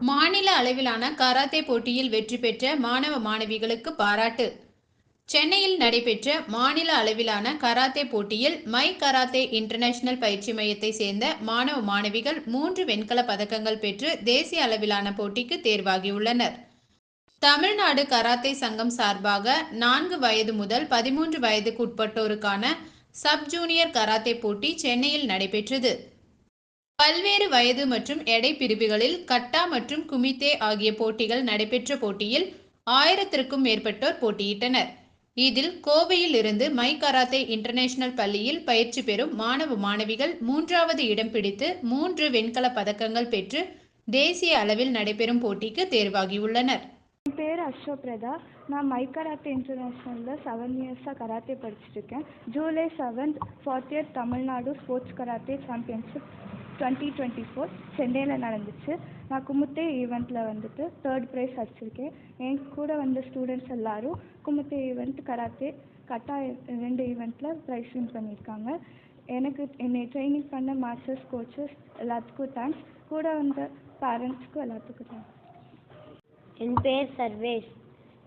மாநில அளவிலான கராத்தே போட்டியில் வெற்றி பெற்ற மாணவ மாணவிகளுக்கு பாராட்டு. சென்னையில் நடைபெற்ற மாநில அளவிலான கராத்தே போட்டியில் மை கராத்தே இன்டர்நேஷனல் பயிற்சி மையத்தை சேர்ந்த மாணவ மாணவிகள் மூன்று வெண்கல பதக்கங்கள் பெற்று தேசிய அளவிலான போட்டிக்கு தேர்வாகியுள்ளனர். தமிழ்நாடு கராத்தே சங்கம் சார்பாக நான்கு வயது முதல் பதிமூன்று வயதுக்கு உட்பட்டோருக்கான சப் ஜூனியர் கராத்தே போட்டி சென்னையில் நடைபெற்றது. பல்வேறு வயது மற்றும் எடை பிரிவுகளில் கட்டா மற்றும் குமித்தே ஆகிய போட்டிகள் நடைபெற்ற போட்டியில் ஆயிரத்திற்கும் மேற்பட்டோர் போட்டியிட்டனர். இதில் கோவையில் இருந்து மை கராத்தே இன்டர்நேஷனல் பள்ளியில் பயிற்சி பெறும் மாணவ மாணவிகள் மூன்றாவது இடம் பிடித்து மூன்று வெண்கல பதக்கங்கள் பெற்று தேசிய அளவில் நடைபெறும் போட்டிக்கு தேர்வாகியுள்ளனர். என் பேர் அஸ்வபிரதா. நான் மை கராத்தே இன்டர்நேஷ்னலில் செவன் இயர்ஸாக கராத்தே படிச்சிருக்கேன் July seventh fourth year Tamil Nadu sports karate championship twenty twenty four சென்னையில் நடந்துச்சு. நான் குமுத்தே ஈவெண்ட்டில் வந்துட்டு தேர்ட் ப்ரைஸ் அடிச்சிருக்கேன். என் கூட வந்த ஸ்டூடெண்ட்ஸ் எல்லாரும் குமுத்தே ஈவெண்ட் கராத்தே கட்டா ரெண்டு ஈவெண்ட்டில் ப்ரைஸ் வின் பண்ணியிருக்காங்க. எனக்கு என்னை ட்ரைனிங் பண்ண மாஸ்டர்ஸ் கோச்சஸ் எல்லாத்துக்கும் தேங்க்ஸ் கூட வந்த பேரண்ட்ஸ்க்கும் எல்லாத்துக்கும் தேங்க்ஸ் என் பேர் சர்வேஷ்.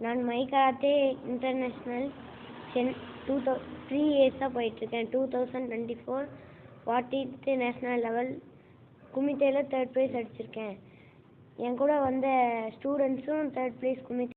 நான் my karate international since two thou three இயர்ஸாக போயிட்டுருக்கேன் two thousand twenty four fortieth national level குமித்தேல third prize அடிச்சிருக்கேன். என் கூட வந்த ஸ்டூடெண்ட்ஸும் தேர்ட் ப்ரைஸ் குமிட்டே